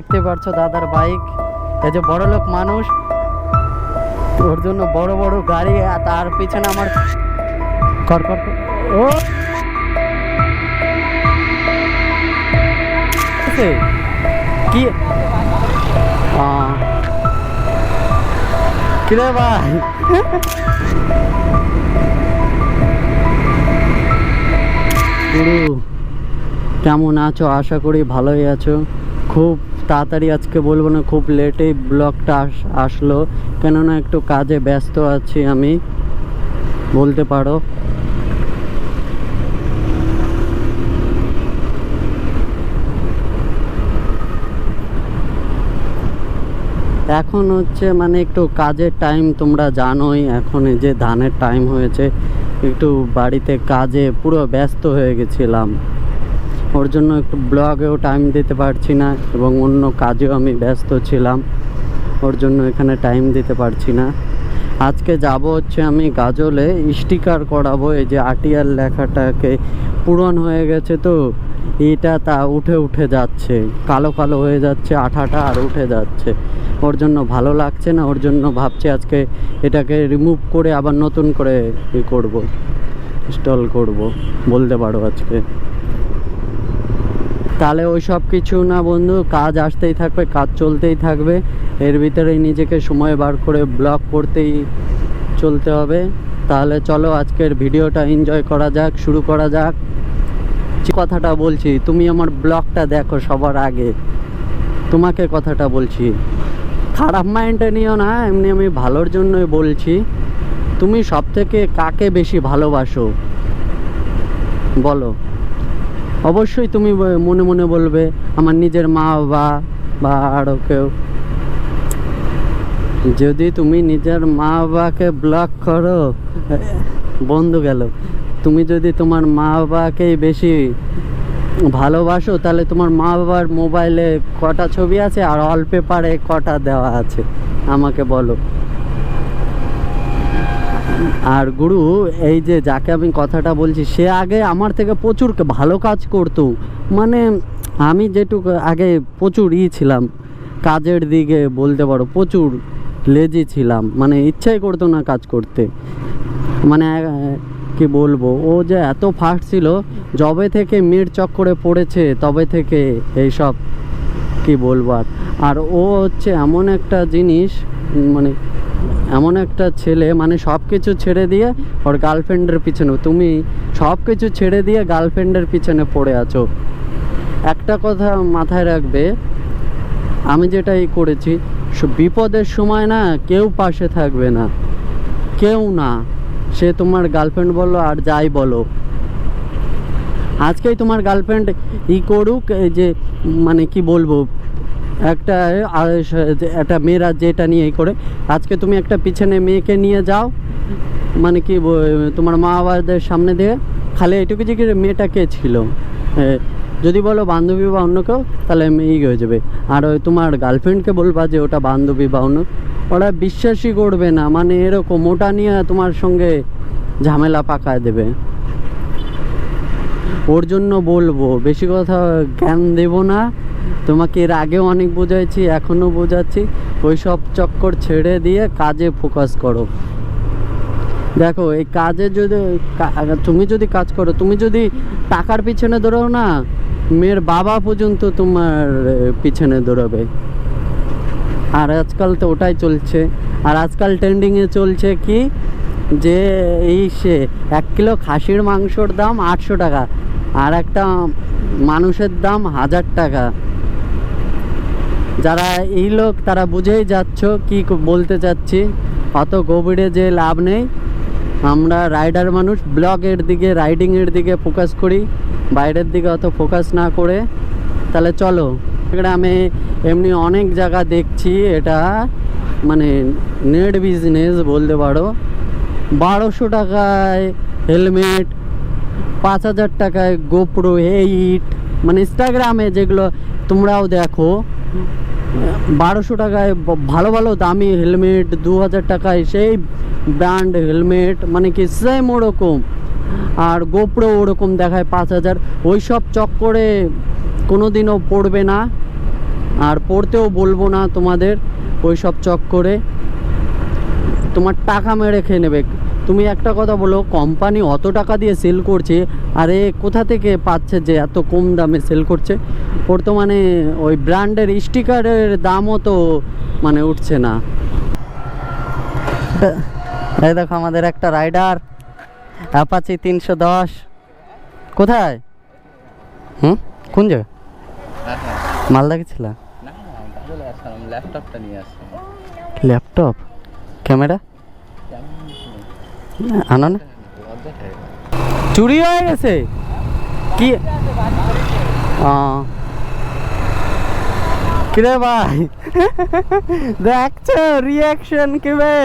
দেখতে পাচ্ছ দাদার বাইক? এই যে বড় লোক মানুষ, ওর জন্য বড় বড় গাড়ি, আর তার পিছনে আমার কর কর। ও? কি? কিরে ভাই? গুরু, কেমন আছো? আশা করি ভালোই আছো। খুব তাড়াতাড়ি আজকে বলব না, খুব লেটেই ব্লগটা আস, আসলো। কেননা একটু কাজে ব্যস্ত আছি আমি। বলতে পারো। এখন হচ্ছে মানে একটু কাজের টাইম তোমরা জানোই, এখন এই যে ধানের টাইম হয়েছে, একটু বাড়িতে কাজে পুরো ব্যস্ত হয়ে গেছিলাম। ওর জন্য একটু ব্লগেও টাইম দিতে পারছি না এবং অন্য কাজেও আমি ব্যস্ত ছিলাম। ওর জন্য এখানে টাইম দিতে পারছি না। আজকে যাব হচ্ছে আমি গাজলে স্টিকার করাবো। এই যে আটিয়ার লেখাটাকে পূরণ হয়ে গেছে তো, এটা তা উঠে উঠে যাচ্ছে। কালো কালো হয়ে যাচ্ছে, আঠাটা আর উঠে যাচ্ছে। ওর জন্য ভালো লাগছে না, ওর জন্য ভাবছি আজকে এটাকে রিমুভ করে আবার নতুন করে ই করব ইনস্টল করব, বলতে পারো আজকে। তাহলে ওই সব কিছু না বন্ধু, কাজ আসতেই থাকবে, কাজ চলতেই থাকবে। এর ভিতরেই নিজেকে সময় বার করে ব্লগ করতেই চলতে হবে। তাহলে চলো আজকের ভিডিওটা এনজয় করা যাক, শুরু করা যাক। কথাটা বলছি, তুমি আমার ব্লগটা দেখো সবার আগে। তোমাকে কথাটা বলছি, খারাপ মাইন্ডে নিও না, এমনি আমি ভালোর জন্যই বলছি। তুমি সব থেকে কাকে বেশি ভালোবাসো? বলো। অবশ্যই তুমি মনে মনে বলবে, আমার নিজের মা বাবা বা আরও কেউ। যদি তুমি নিজের মা বাবাকে ব্লক করো, বন্ধু গেল। তুমি যদি তোমার মা বাবাকেই বেশি ভালোবাসো, তাহলে তোমার মা, বাবার মোবাইলে কটা ছবি আছে, আর ওয়ালপেপারে কটা দেওয়া আছে। আমাকে বলো। আর গুরু, এই যে যাকে আমি কথাটা বলছি, সে আগে আমার থেকে প্রচুর ভালো কাজ করতো। মানে আমি যেটুকু আগে প্রচুর ই ছিলাম। কাজের দিকে বলতে পারো, প্রচুর লেজি ছিলাম। মানে ইচ্ছাই করতো না কাজ করতে। মানে কি বলব, ও যে এত ফাস্ট ছিল, যবে থেকে মেয়ের চক্করে পড়েছে, তবে থেকে এইসব কি বলব আর ও হচ্ছে এমন একটা জিনিস মানে এমন একটা ছেলে মানে সব কিছু ছেড়ে দিয়ে ওর গার্লফ্রেন্ডের পিছনে। তুমি সব কিছু ছেড়ে দিয়ে গার্লফ্রেন্ডের পিছনে পড়ে আছো। একটা কথা মাথায় রাখবে, আমি যেটাই করেছি বিপদের সময় না কেউ পাশে থাকবে না। কেউ না। সে তোমার গার্লফ্রেন্ড বলো আর যাই বলো। আজকেই তোমার গার্লফ্রেন্ড ই করুক যে মানে কি বলব একটা একটা মেয়েরা যেটা নিয়ে করে। আজকে তুমি একটা পিছনে মেয়েকে নিয়ে যাও মানে কি তোমার মা বাবাদের সামনে দিয়ে। খালি এটুকু যে মেয়েটা কে ছিল? যদি বলো বান্ধবী বা অন্য কেউ, তাহলে ই হয়ে যাবে। আর ওই তোমার গার্লফ্রেন্ডকে বলবা যে ওটা বান্ধবী বা অন্য, ওরা বিশ্বাসই করবে না। মানে এরকম, ওটা নিয়ে তোমার সঙ্গে ঝামেলা পাকায় দেবে। ওর জন্য বলব, বেশি কথা জ্ঞান দেব না। তোমাকে এর আগেও অনেক বোঝাইছি এখনও বোঝাচ্ছি। ওই সব চক্কর ছেড়ে দিয়ে কাজে ফোকাস করো। দেখো, এই কাজে যদি তুমি যদি কাজ করো, তুমি যদি টাকার পিছনে দৌড়াও না, মেয়ের বাবা পর্যন্ত তোমার পিছনে দৌড়াবে। আর আজকাল তো ওটাই চলছে। আর আজকাল ট্রেন্ডিংয়ে চলছে কি, যে এই সে এক কিলো খাসির মাংসর দাম আটশো টাকা, আর একটা মানুষের দাম হাজার টাকা। যারা এই লোক, তারা বুঝেই যাচ্ছ কি বলতে চাচ্ছি। অত গভীরে যে লাভ নেই। আমরা রাইডার মানুষ ব্লগের দিকে রাইডিংয়ের দিকে ফোকাস করি। বাইরের দিকে অত ফোকাস না করে। তাহলে চলো গ্রামে এমনি অনেক জায়গা দেখছি। এটা মানে নেট বিজনেস বলতে পারো। বারোশো টাকায় হেলমেট, পাঁচ হাজার টাকায় গোপ্রো এইট মানে ইনস্টাগ্রামে যেগুলো তোমরাও দেখো। বারোশো টাকায় ভালো ভালো দামি হেলমেট দু হাজার টাকায় সেই ব্র্যান্ড হেলমেট মানে কি সেম ওরকম। আর গোপ্রো ওরকম দেখায় পাঁচ হাজার। ওই সব চক্করে কোনো দিনও পড়বে না। আর পড়তেও বলব না তোমাদের ওই সব চক্করে। তোমার টাকা মেরে খেয়ে নেবে। তুমি একটা কথা বলো কোম্পানি অত টাকা দিয়ে সেল করছে, আরে কোথা থেকে পাচ্ছে যে এত কম দামে সেল করছে? ওর তো মানে ওই ব্র্যান্ডের স্টিকারের দামও তো মানে উঠছে না। এই দেখো আমাদের একটা রাইডার, অ্যাপাচি তিনশো দশ। কোথায়? হুম? কোন জায়গা মালদা গেছিল ল্যাপটপটা ল্যাপটপ? ক্যামেরা? আনো না। চুরি হয়ে গেছে? কি। কিরে ভাই? দেখছ রিয়াকশন কিবে?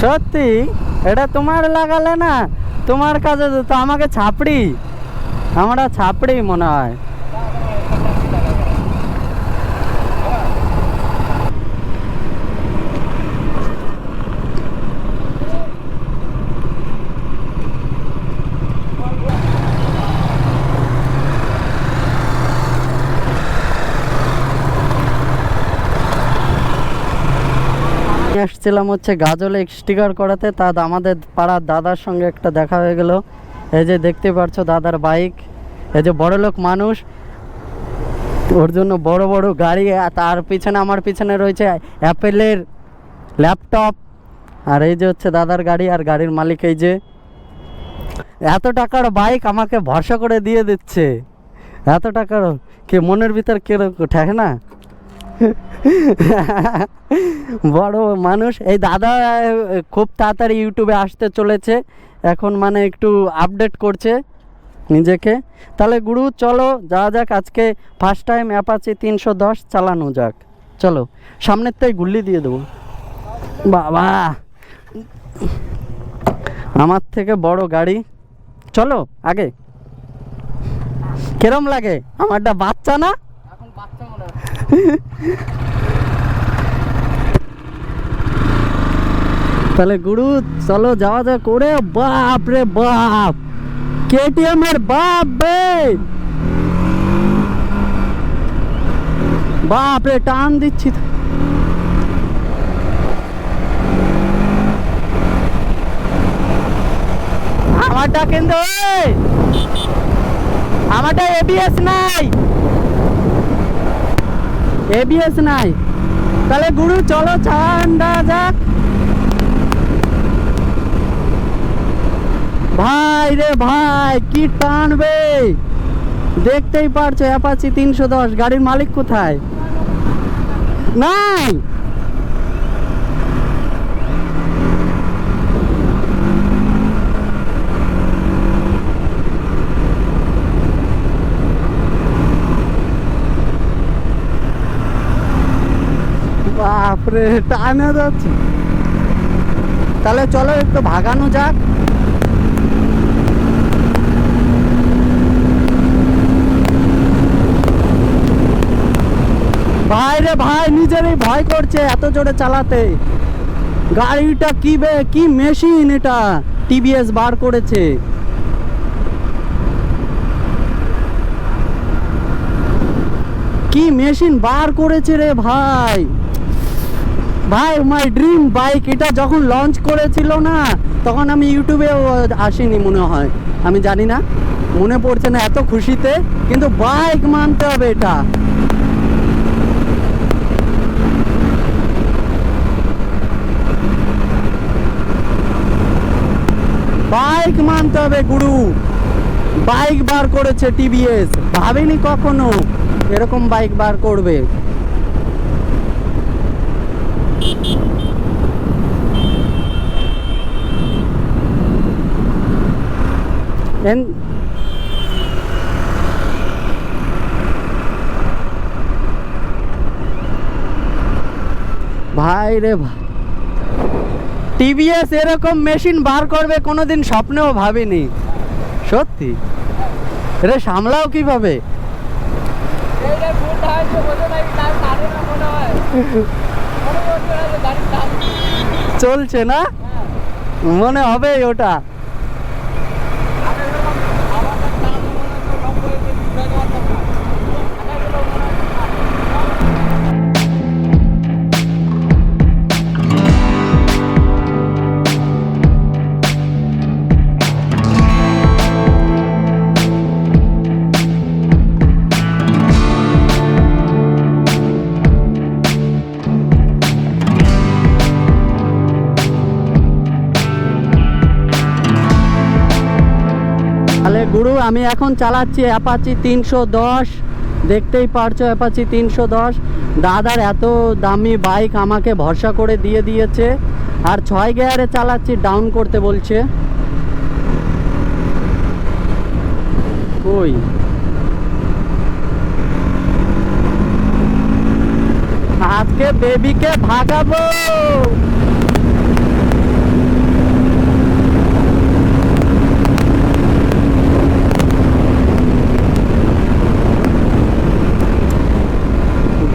সত্যি? এটা তোমার লাগালে না, তোমার তো তো আমাকে ছাপড়ি। আমরা ছাপড়ি মনে হয়। নিয়ে এসছিলাম হচ্ছে গাজলে স্টিকার করাতে, তা আমাদের পাড়ার দাদার সঙ্গে একটা দেখা হয়ে গেল। এই যে দেখতে পারছ দাদার বাইক, এই যে বড় লোক মানুষ, ওর জন্য বড় বড় গাড়ি তার পিছনে আমার পিছনে রয়েছে অ্যাপেলের ল্যাপটপ। আর এই যে হচ্ছে দাদার গাড়ি আর গাড়ির মালিক এই যে। এত টাকার বাইক আমাকে ভরসা করে দিয়ে দিচ্ছে। এত টাকার কে মনের ভিতর কেরকম, ঠেকে না? বড় মানুষ। এই দাদা খুব তাড়াতাড়ি ইউটিউবে আসতে চলেছে। এখন মানে একটু আপডেট করছে নিজেকে। তাহলে গুরু, চলো, যাওয়া যাক আজকে ফার্স্ট টাইম অ্যাপাচি তিনশো দশ চালানো যাক। চলো সামনের তাই গুল্লি দিয়ে দেবো। বাবা! আমার থেকে বড় গাড়ি। চলো, আগে। কেরম লাগে? আমারটা বাচ্চা না? তাহলে গুরু, চলো যাওয়া যাক করে। বাপ রে বাপ! কেটিএম এর বাপ বে! বাপ রে, টান দিচ্ছি। আমারটা কিন্তু আমারটা এবিএস নাই। এবিএস নাই। তাহলে গুরু, চলো চান্ডা যাক। ভাই রে ভাই, কি টানবে? দেখতেই পারছ অ্যাপাচি তিনশো দশ, গাড়ির মালিক কোথায়? নাই! বাপরে, টানে যাচ্ছে। তাহলে চলো একটু ভাগানো যাক। ভাই রে ভাই, নিজেরই ভয় করছে এত জোরে চালাতে। গাড়িটা কি বে, কি মেশিন এটা? টিভিএস বার করেছে। কি মেশিন বার করেছে রে ভাই? ভাই মাই ড্রিম বাইক এটা যখন লঞ্চ করেছিল না, তখন আমি ইউটিউবে আসিনি মনে হয়। আমি জানি না, মনে পড়ছে না এত খুশিতে, কিন্তু বাইক মানতে হবে এটা। বাইক মানতে হবে গুরু। বাইক বার করেছে টিভিএস ভাবেনি কখনো এরকম বাইক বার করবে। এন- ভাই রে টিভিএস এরকম মেশিন বার করবে কোনোদিন স্বপ্নেও ভাবিনি। সত্যি? রে সামলাও কীভাবে? চলছে না? মনে হবে ওটা। আমি এখন চালাচ্ছি অ্যাপাচি তিনশো দশ। দেখতেই পারছ অ্যাপাচি তিনশো দশ। দাদার এত দামি বাইক আমাকে ভরসা করে দিয়ে দিয়েছে। আর ছয় গিয়ারে চালাচ্ছি ডাউন করতে বলছে। ওই আজকে বেবিকে ভাগাবো!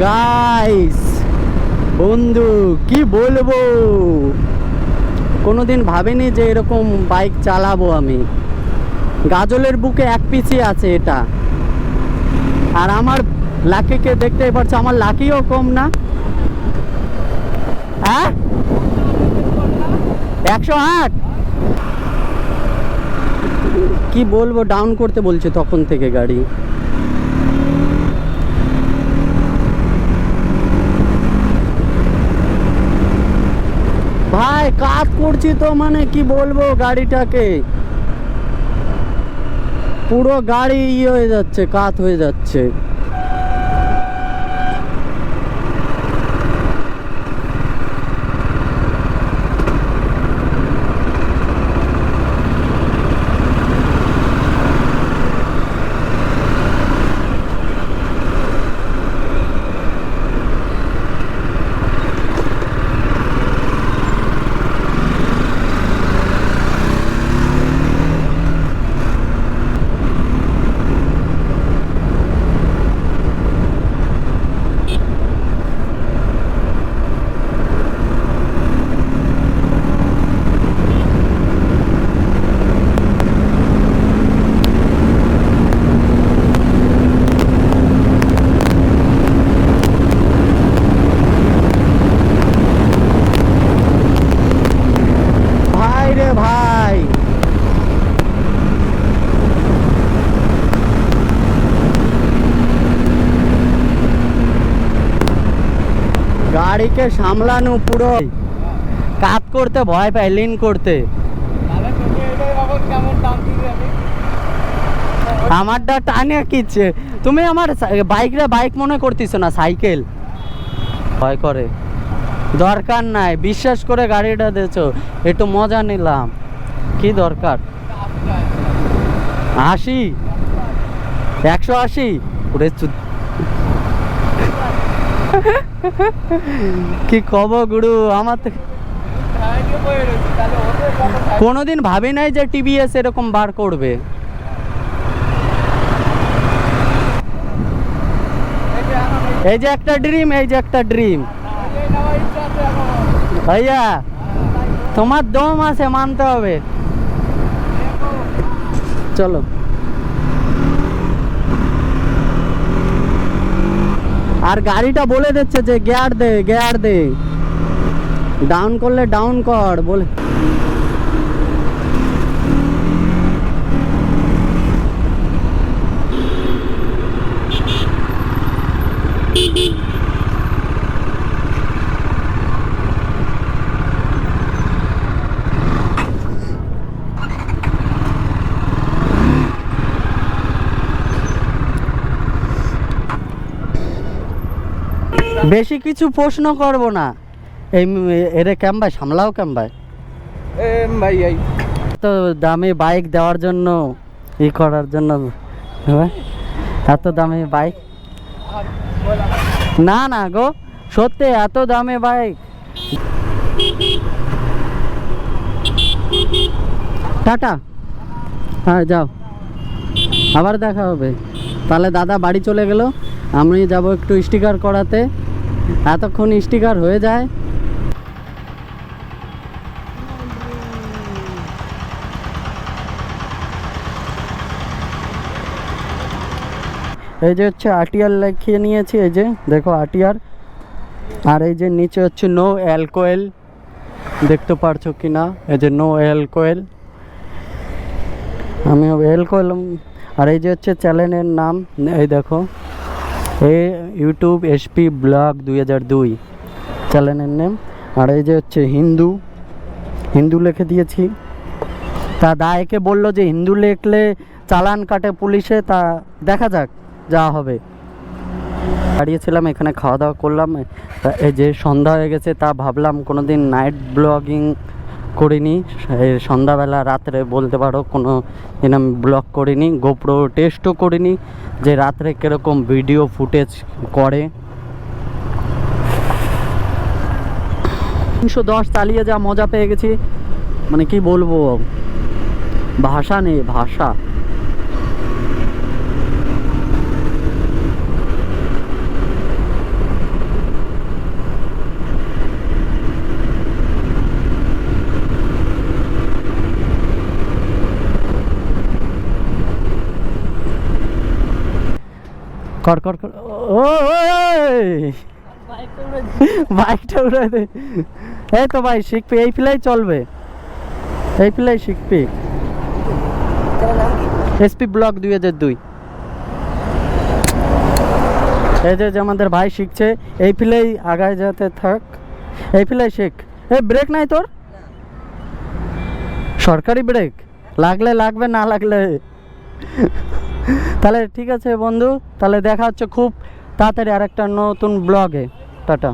গাইস বন্ধু, কি বলব? কোনোদিন ভাবিনি যে এরকম বাইক চালাবো আমি। গাজলের বুকে এক পিসি আছে এটা। আর আমার লাকিকে দেখতেই পারছ, আমার লাকিও কম না। হ্যাঁ? একশো আট? কি বলব ডাউন করতে বলছে তখন থেকে গাড়ি। কাজ করছি তো মানে কি বলব গাড়িটাকে? পুরো গাড়ি ইয়ে হয়ে যাচ্ছে, কাত হয়ে যাচ্ছে ভাই রে ভাই গাড়িকে সামলানো পুরো। কাত করতে ভয় পায় লিন করতে। আমারটা টানে কিচ্ছে তুমি আমার বাইক রে বাইক মনে করতেছো না, সাইকেল? ভয় করে। দরকার নাই, বিশ্বাস করে গাড়িটা দিয়েছ, একটু মজা নিলাম। কি দরকার? আশি? একশো আশি? ওরে কি কব গুরু, আমার থেকে কোনোদিন ভাবি নাই যে টিভিএস এরকম বার করবে। এই যে একটা ড্রিম এই যে একটা ড্রিম। ভাইয়া, তোমার দম আছে, মানতে হবে। চলো। আর গাড়িটা বলে দিচ্ছে যে গিয়ার দে গিয়ার দে। ডাউন করলে ডাউন কর বলে বেশি কিছু প্রশ্ন করব না। এই এরে ক্যাম্বায় সামলাও ক্যাম্বায় এ ভাই এই। তো দামি বাইক দেওয়ার জন্য ই করার জন্য হ্যাঁ? এত দামি বাইক? না না গো সত্যি এত দামি বাইক। টাটা। হ্যাঁ যাও। আবার দেখা হবে। তাহলে দাদা বাড়ি চলে গেল। আমি যাব একটু স্টিকার করাতে। এতক্ষণ স্টিকার হয়ে যায়। এই যে হচ্ছে আটিয়ার লিখিয়ে নিয়েছি, এই যে, দেখো আটিয়ার আর এই যে নিচে হচ্ছে নো অ্যালকোয়েল, দেখতে পারছ কি না এই যে নো অ্যালকোয়েল। আমি অ্যালকোয়েল আর এই যে হচ্ছে চ্যানেলের নাম, এই দেখো। এ ইউটিউব এসপি ব্লগ দুই হাজার দুই। চ্যানেলের নেম। আর এই যে হচ্ছে হিন্দু। হিন্দু লিখে দিয়েছি। তা দা একে বলল যে হিন্দু লিখলে চালান কাটে পুলিশে, তা দেখা যাক যা হবে। দাঁড়িয়েছিলাম, এখানে খাওয়া দাওয়া করলাম। এই যে সন্ধ্যা হয়ে গেছে, তা ভাবলাম কোনো দিন নাইট ব্লগিং করিনি। সন্ধ্যাবেলা, রাত্রে বলতে পারো কোনো দিন আমি ব্লগ করিনি, গোপ্রো টেস্টও করিনি, যে রাত্রে কীরকম ভিডিও ফুটেজ করে। তিনশো দশ চালিয়ে যা মজা পেয়ে গেছি। মানে কি বলব? ভাষা নেই, ভাষা। কর কর কর। ও বাইকটা উড়ে দে। এই তো ভাই, শিখবি, এই প্লাই চলবে। এই প্লাই শিখবি। এসপি ব্লক দুই হাজার দুই। এই যে আমাদের ভাই শিখছে, এই প্লাই আগায় যেতে থাক। এই প্লাই শেখ। এই ব্রেক নাই তোর? সরকারি ব্রেক। লাগলে লাগবে, না লাগলে তাহলে ঠিক আছে বন্ধু তাহলে দেখা হচ্ছে খুব তাড়াতাড়ি আরেকটা নতুন ব্লগে টাটা।